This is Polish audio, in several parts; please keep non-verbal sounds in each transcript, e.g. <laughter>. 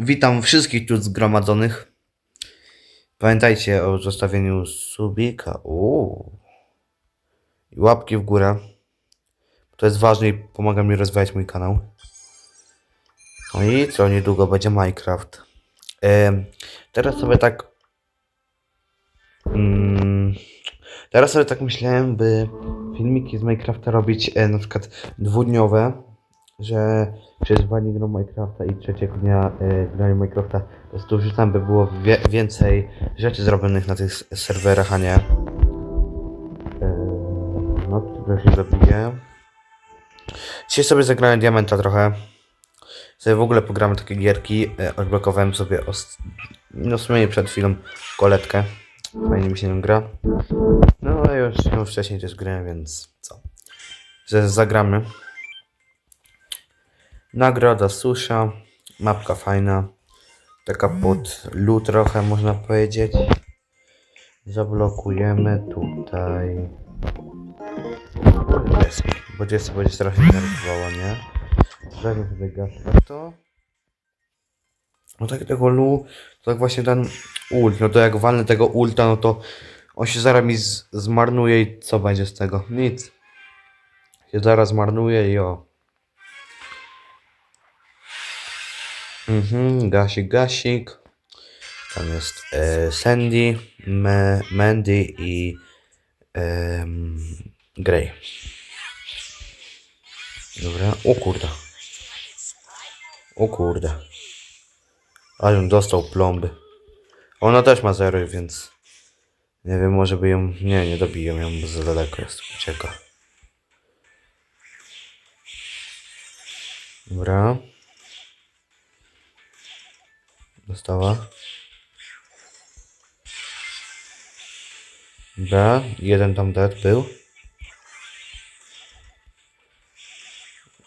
Witam wszystkich tu zgromadzonych. Pamiętajcie o zostawieniu subika. I łapki w górę. To jest ważne i pomaga mi rozwijać mój kanał. No i co niedługo będzie Minecraft. Teraz sobie tak. Mm, teraz sobie tak myślałem, by filmiki z Minecrafta robić e, na przykład dwudniowe, że przez dwa gram Minecrafta i trzeciego dnia e, grania Minecrafta po prostu wrzucam, by było wie, więcej rzeczy zrobionych na tych serwerach, a nie. E, no, to się zabiję. Dzisiaj sobie zagrałem Diamenta trochę. Sobie w ogóle pogramy takie gierki. E, odblokowałem sobie os- no w sumie przed chwilą koletkę. Fajnie mi się nią gra. No ale już ją wcześniej też grałem, więc co? Że zagramy. Nagroda susza. Mapka fajna. Taka pod lu trochę można powiedzieć. Zablokujemy tutaj. Jest, bo dziecko będzie strasznie nerwowało, nie? Weźmy sobie to. No tak tego lu, to tak właśnie ten ult, no to jak walnę tego ulta, no to on się zaraz mi zmarnuje i co będzie z tego? Nic. Się zaraz zmarnuje i o. Mhm, gasik, gasik. Tam jest e, Sandy, Me, Mandy i em, Grey. Dobra, o kurde. O kurde. Ale on dostał plomby. Ona też ma zero, więc nie wiem, może by ją... Nie, nie dobiję ją, bo za daleko jest. Ucieka. Dobra. Dostała. Dobra, jeden tam dead był.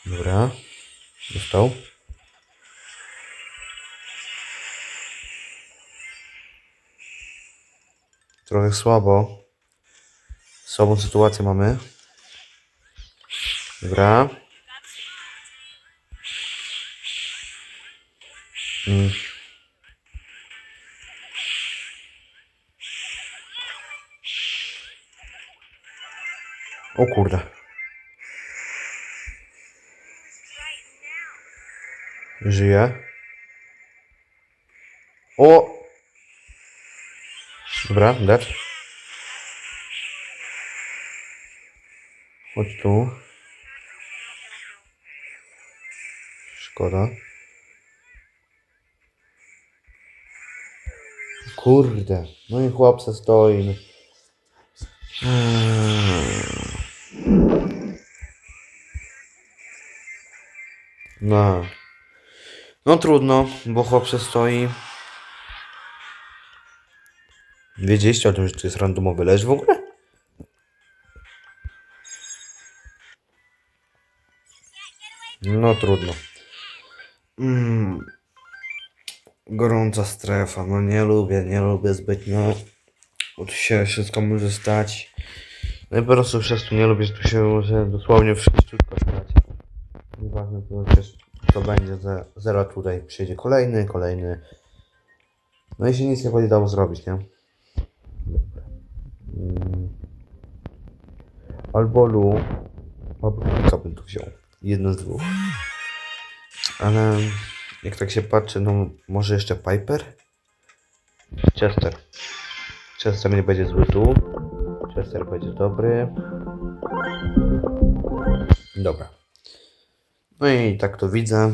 Dobra. Dostał. Trochę słabo. Słabą sytuację mamy. Dobra. Mm. O kurde. Żyje. O! Dobra, dead. Chodź tu. Szkoda. Kurde. No i chłopca stoi. No. No trudno, bo chłopcze stoi. Wiedzieliście o tym, że to jest randomowy leż w ogóle? No trudno. Mm. Gorąca strefa, no nie lubię, nie lubię zbytnio. Bo tu się wszystko może stać. No i po prostu przez to nie lubię, że tu się może dosłownie wszystko stać. To będzie, ze- zero tutaj przyjdzie kolejny, kolejny. No i się nic nie będzie dało zrobić, nie? Mm. Albo Lu, albo Pika bym tu wziął. Jedno z dwóch. Ale jak tak się patrzy, no może jeszcze Piper? Chester. Chester nie będzie zły tu. Chester będzie dobry. Dobra. No i tak to widzę.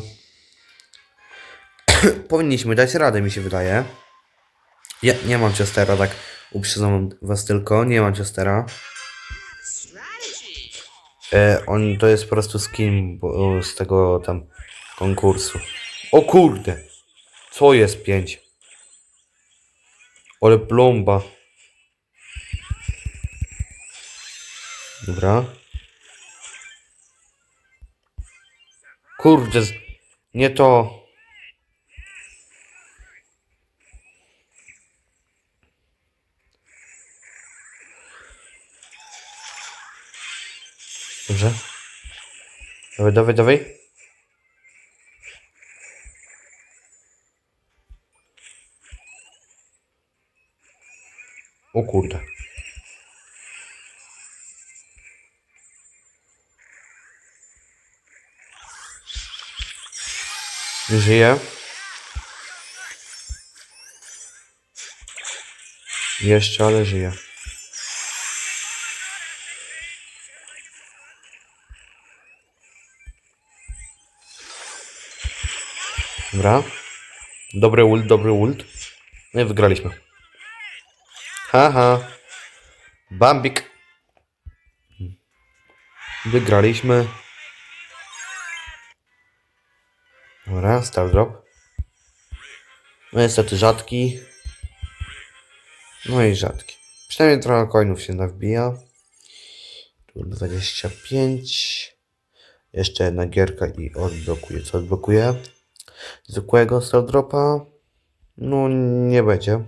<coughs> Powinniśmy dać radę, mi się wydaje. Ja nie mam Chestera, tak uprzedzam was tylko. Nie mam Chestera. E, on to jest po prostu skin bo, z tego tam konkursu. O kurde! Co jest pięć? Ale plomba. Dobra. Kurde, nie to. Dobrze. Dawaj, dawaj, dawaj. O kurde. Żyje. Jeszcze, ale żyje. Dobra. Dobry ult, dobry ult. No i wygraliśmy. Haha. Bambik. Wygraliśmy. Dobra, star drop. No niestety rzadki. No i rzadki. Przynajmniej trochę coinów się nawbija. Tu 25. Jeszcze jedna gierka i odblokuje. Co odblokuje? Zwykłego star dropa? No nie będzie.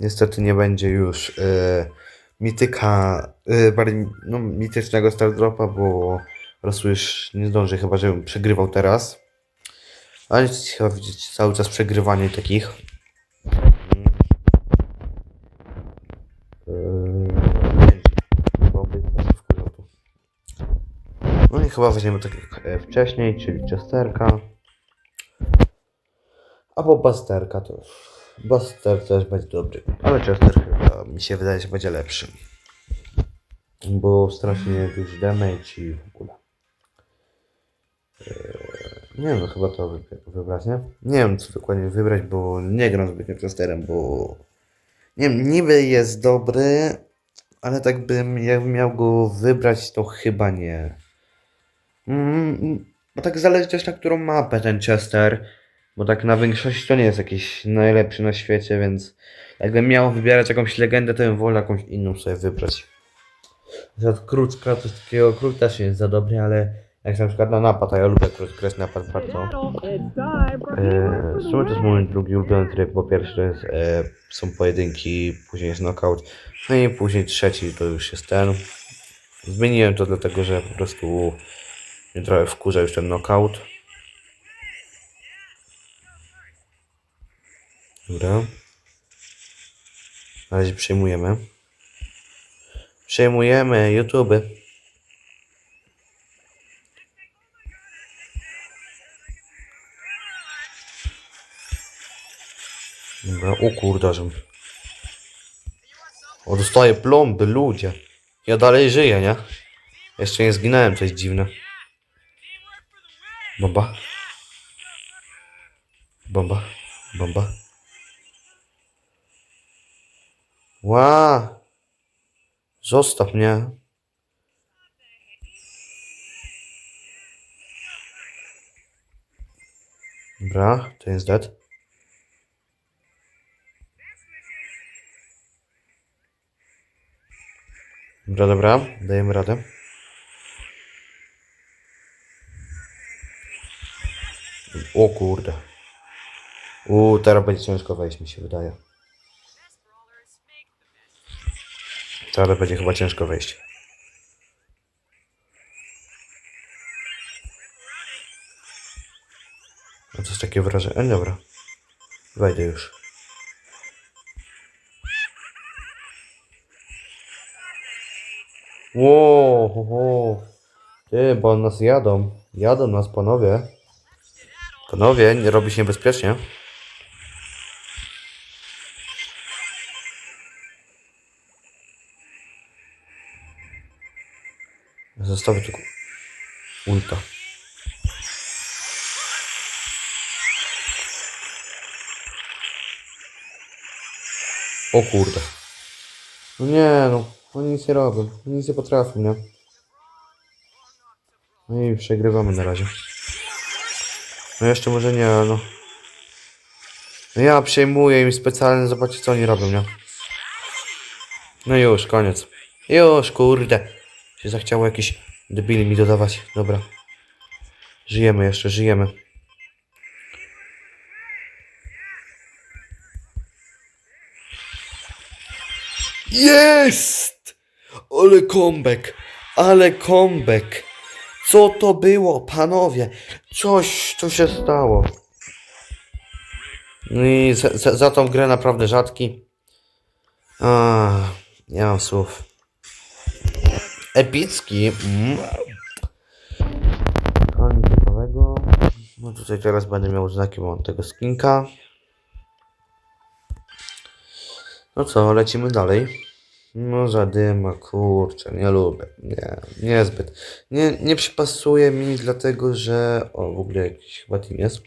Niestety nie będzie już y, mityka, y, bardziej no, mitycznego star dropa, bo po prostu już nie zdąży chyba, żebym przegrywał teraz. Ale chyba widzieć cały czas przegrywanie takich. Yy. No i chyba weźmiemy tak jak e, wcześniej, czyli Chesterka. Albo Basterka to. Baster też będzie dobry. Ale Chester chyba mi się wydaje, że będzie lepszy. Bo strasznie duży damage i w ogóle. Nie wiem, chyba to wybra- wybrać, nie? Nie wiem, co dokładnie wybrać, bo nie gram zbytnio Chesterem, bo... Nie wiem, niby jest dobry, ale tak bym, jakbym miał go wybrać, to chyba nie. Mm, bo tak zależy też na którą mapę ten Chester. Bo tak na większości to nie jest jakiś najlepszy na świecie, więc jakbym miał wybierać jakąś legendę, to bym wolał jakąś inną sobie wybrać. Na przykład krótka, coś takiego, krót też nie jest za dobry, ale jak na przykład na napad, a ja lubię krótki napad bardzo. E, w sumie to jest mój drugi ulubiony tryb, bo pierwszy to jest, e, są pojedynki, później jest knockout, no i później trzeci to już jest ten. Zmieniłem to dlatego, że po prostu mnie trochę wkurza już ten knockout. Dobra. Na razie przejmujemy. Przejmujemy YouTube. Dobra, o kurde, że... O, dostaję plomby, ludzie. Ja dalej żyję, nie? Jeszcze nie zginąłem, coś dziwne. Bomba. Bomba. Bomba. Ła! Zostaw mnie. Dobra, to jest dead. Dobra, dobra, dajemy radę. O kurde. U, teraz będzie ciężko wejść, mi się wydaje. Teraz będzie chyba ciężko wejść. No to jest takie wrażenie. E, dobra. Wejdę już. Ło, ho, ho. Ty, bo nas jadą. Jadą nas panowie. Panowie, nie robi się niebezpiecznie. Zostawię tylko ulta. O kurde. No nie no, oni nic nie robią. Oni nic nie potrafią, nie? No i przegrywamy na razie. No jeszcze może nie, no. No ja przejmuję im specjalnie, zobaczcie co oni robią, nie? No już, koniec. Już, kurde. Się zachciało jakieś debili mi dodawać. Dobra. Żyjemy jeszcze, żyjemy. Jest! Ale comeback! Ale comeback! Co to było, panowie? Coś tu się stało. No i za, za, za tą grę naprawdę rzadki. A, nie mam słów. Epicki. Mm. Ciekawego. No tutaj teraz będę miał znaki, mam tego skinka. No co, lecimy dalej. No zadyma, kurczę, nie lubię. Nie, niezbyt. Nie, nie przypasuje mi dlatego, że... O, w ogóle jakiś chyba team jest.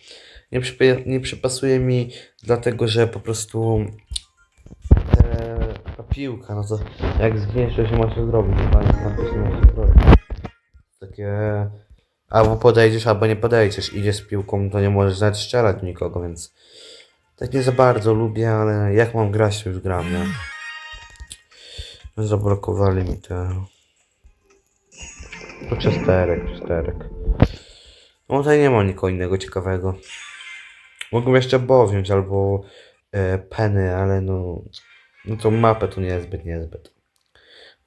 Nie, przypa- nie przypasuje mi dlatego, że po prostu e, ta piłka, no to jak zginiesz, to się ma się zrobić, chyba nie tam ma się zrobić. Takie... Albo podejdziesz, albo nie podejdziesz. Idziesz z piłką, to nie możesz nawet strzelać nikogo, więc... Tak nie za bardzo lubię, ale jak mam grać, to już gram, nie? Zablokowali mi te... To czesterek, czesterek. No tutaj nie ma nikogo innego ciekawego. Mogłem jeszcze Bo wziąć albo e, Penny, ale no... No tą mapę to niezbyt, niezbyt.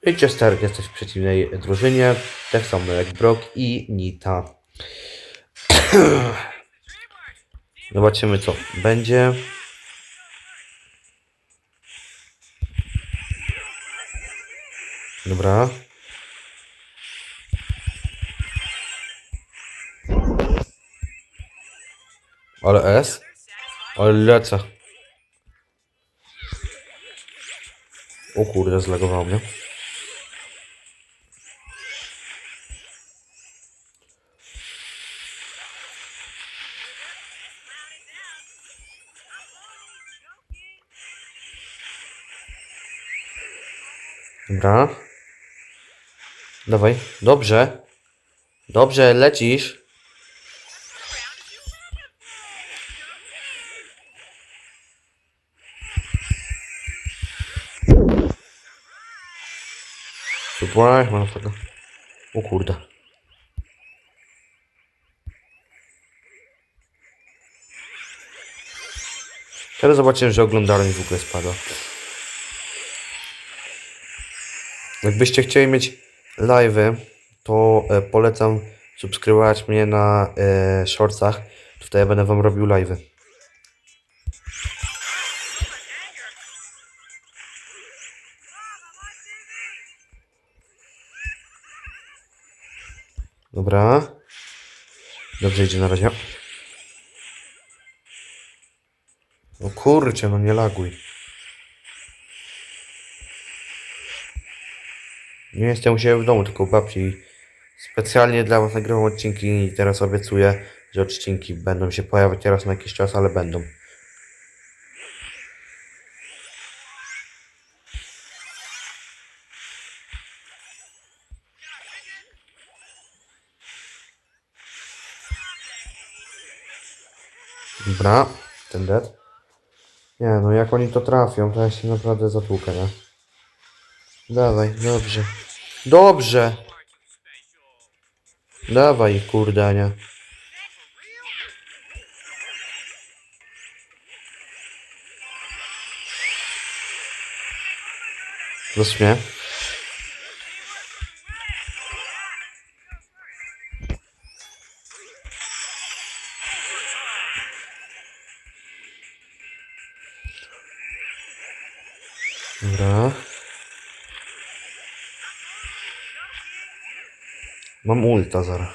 I Chesterek jesteś w przeciwnej drużynie. Tak samo jak Brock i Nita. <clears throat> Zobaczymy co będzie. Dobra. Ale S? Ale lecę. O kurde, zlagowało mnie. Dobra. Dawaj. Dobrze. Dobrze, lecisz. Surprise, motherfucker. O kurde. Teraz zobaczyłem, że oglądalność w ogóle spada. Jakbyście chcieli mieć live'y, to e, polecam subskrybować mnie na e, shortsach. Tutaj będę wam robił live'y. Dobra. Dobrze idzie na razie. O kurczę, no nie laguj. Nie jestem u siebie w domu, tylko u babci. Specjalnie dla was nagrywam odcinki i teraz obiecuję, że odcinki będą się pojawiać teraz na jakiś czas, ale będą. Dobra, ten dead. Nie no, jak oni to trafią, to ja się naprawdę zatłukę, nie? Dawaj, dobrze. Dobrze! Dawaj, kurdania. Zrób mnie. Dobra. Mam ulta zaraz.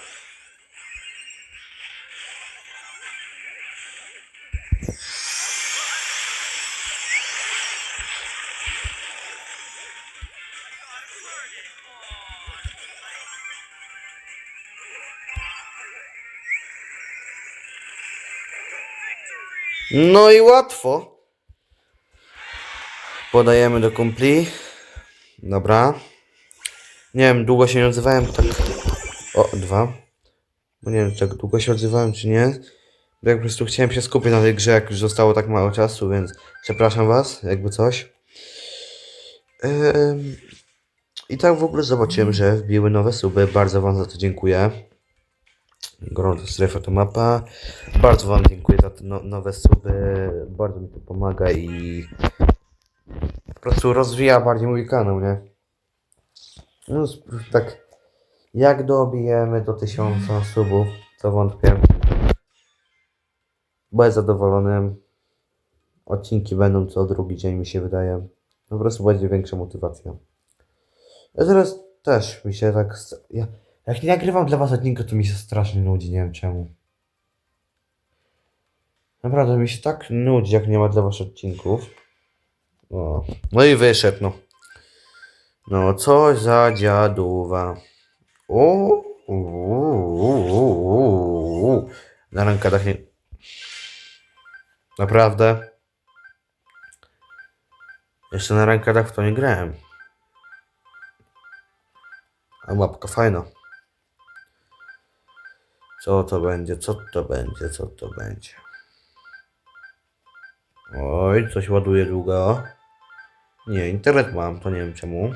No i łatwo. Podajemy do kumpli. Dobra. Nie wiem, długo się nie odzywałem, tak... O, dwa. Bo nie wiem, czy tak długo się odzywałem, czy nie. Bo jak po prostu chciałem się skupić na tej grze, jak już zostało tak mało czasu, więc przepraszam was, jakby coś. I tak w ogóle zobaczyłem, że wbiły nowe suby. Bardzo wam za to dziękuję. Gorąca strefa to mapa. Bardzo wam dziękuję za te no, nowe suby. Bardzo mi to pomaga i po prostu rozwija bardziej mój kanał, nie? No tak, jak dobijemy do tysiąca subów, to wątpię. Będę zadowolony. Odcinki będą co drugi dzień, mi się wydaje. Po prostu będzie większa motywacja. Ja teraz też mi się tak. Ja, jak nie nagrywam dla was odcinka, to mi się strasznie nudzi, nie wiem czemu. Naprawdę mi się tak nudzi, jak nie ma dla was odcinków. O. No i wyszedł, no. No, co za dziaduwa. O, uuu, Na rękach nie. Naprawdę. Jeszcze na rękach w to nie grałem. A mapka fajna. Co to będzie? Co to będzie? Co to będzie? Oj, coś ładuje długo. Nie, internet mam, to nie wiem czemu.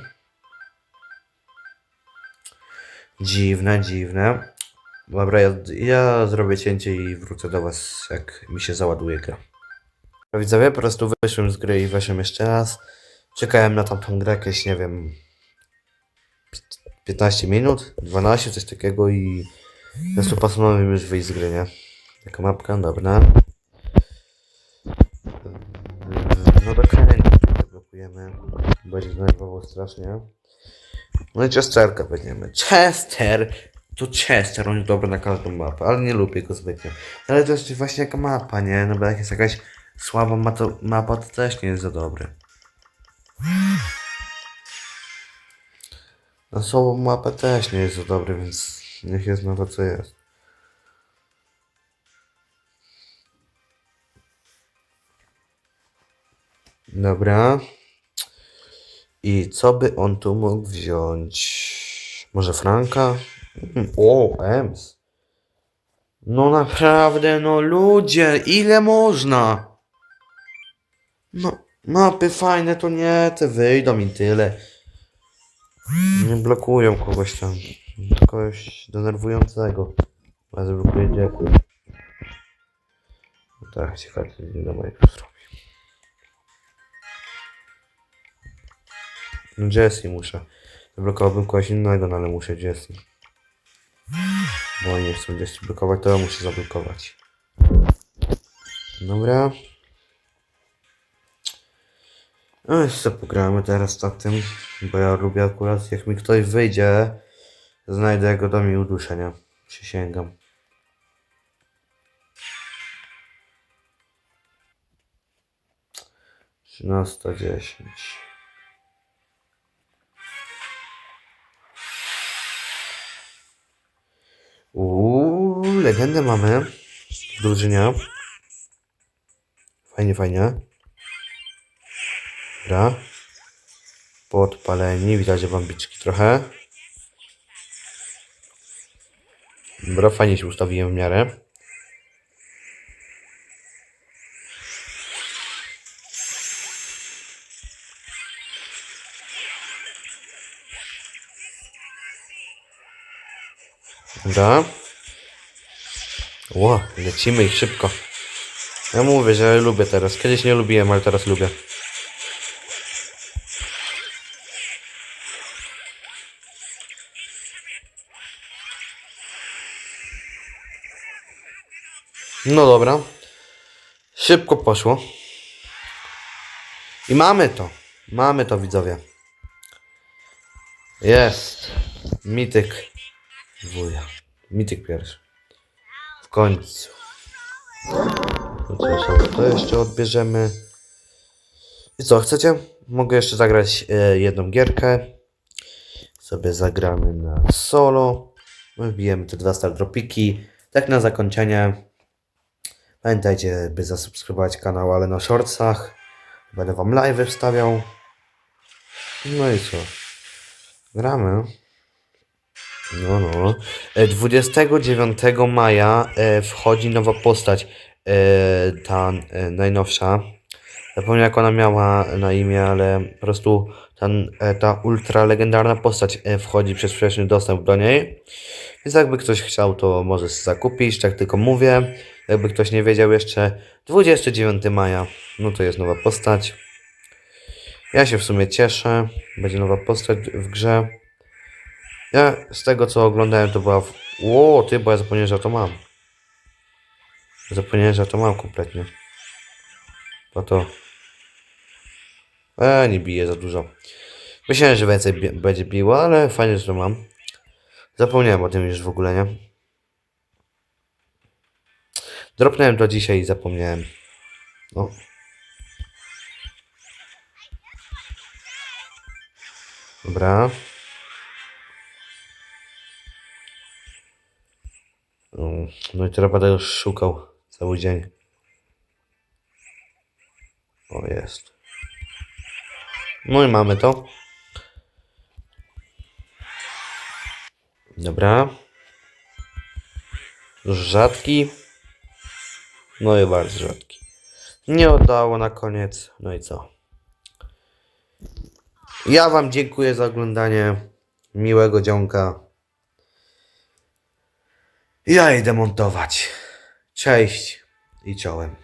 Dziwne, dziwne. Dobra, ja, ja zrobię cięcie i wrócę do was, jak mi się załaduje gra. Widzowie, po prostu wyszłem z gry i weszłem jeszcze raz. Czekałem na tamtą grę jakieś, nie wiem, 15 minut, 12, coś takiego i po prostu postanowiłem już wyjść z gry, nie? Taka mapka, dobra. No do kręgu blokujemy. Będzie denerwował strasznie. No i Chesterka weźmiemy. Chester! To Chester, on jest dobry na każdą mapę, ale nie lubię go zbytnio. Ale to jest właśnie jaka mapa, nie? No bo jak jest jakaś słaba mapa, mapa to też nie jest za dobry. Na słabą mapę też nie jest za dobry, więc niech jest na to co jest. Dobra. I co by on tu mógł wziąć? Może Franka? O, Ems. No naprawdę, no ludzie, ile można? No, mapy fajne to nie, te wyjdą i tyle. Nie blokują kogoś tam. Kogoś denerwującego. A zablokuje. No tak, ciekawe, nie wiadomo jak Jessie muszę. Zablokowałbym kogoś innego, no ale muszę Jessie. Bo oni nie chcą Jessie blokować, to ja muszę zablokować. Dobra. No jeszcze pogramy teraz tak tym, bo ja lubię akurat, jak mi ktoś wyjdzie, znajdę go do mi uduszenia. Przysięgam. Trzynasta dziesięć. Legendę mamy w. Fajnie, fajnie. Dobra. Podpaleni, widać, bambiczki trochę. Dobra, fajnie się ustawiłem w miarę. Dobra. Ło, lecimy ich szybko. Ja mówię, że lubię teraz. Kiedyś nie lubiłem, ale teraz lubię. No dobra. Szybko poszło. I mamy to. Mamy to, widzowie. Jest. Mityk. Wuja. Mityk pierwszy. Końcu. Sobie to jeszcze odbierzemy. I co, chcecie? Mogę jeszcze zagrać e, jedną gierkę. Sobie zagramy na solo. Wbijemy te dwa star dropiki. Tak na zakończenie. Pamiętajcie, by zasubskrybować kanał, ale na shortsach. Będę wam live wstawiał. No i co? Gramy. No, no. E, 29 maja e, wchodzi nowa postać. E, ta e, najnowsza. Zapomniałem jak ona miała na imię, ale po prostu ten, e, ta ultra legendarna postać e, wchodzi przez wsteczny dostęp do niej. Więc jakby ktoś chciał, to może zakupić, tak tylko mówię. Jakby ktoś nie wiedział jeszcze, 29 maja, no to jest nowa postać. Ja się w sumie cieszę, będzie nowa postać w grze. Ja z tego co oglądałem to była... W... Ło, ty, bo ja zapomniałem, że to mam. Zapomniałem, że to mam kompletnie. Po to... E, nie bije za dużo. Myślałem, że więcej będzie biło, ale fajnie, że to mam. Zapomniałem o tym już w ogóle, nie? Dropnąłem to dzisiaj i zapomniałem. No. Dobra. No i teraz będę już szukał cały dzień. O, jest. No i mamy to. Dobra. Rzadki. No i bardzo rzadki. Nie oddało na koniec. No i co? Ja Wam dziękuję za oglądanie. Miłego dzionka. Ja idę montować. Cześć i czołem.